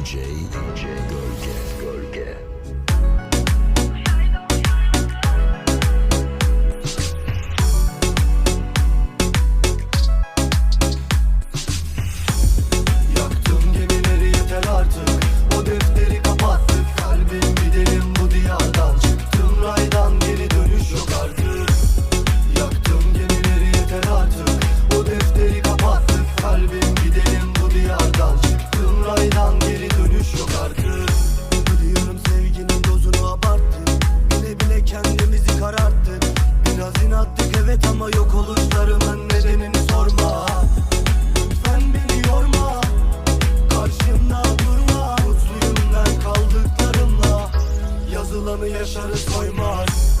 DJ, DJ Gölge. Evet ama yok oluşlarımın nedenini sorma. Lütfen beni yorma. Karşımda durma. Mutluyum ben kaldıklarımla. Yazılanı yaşarız koymaz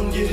on you.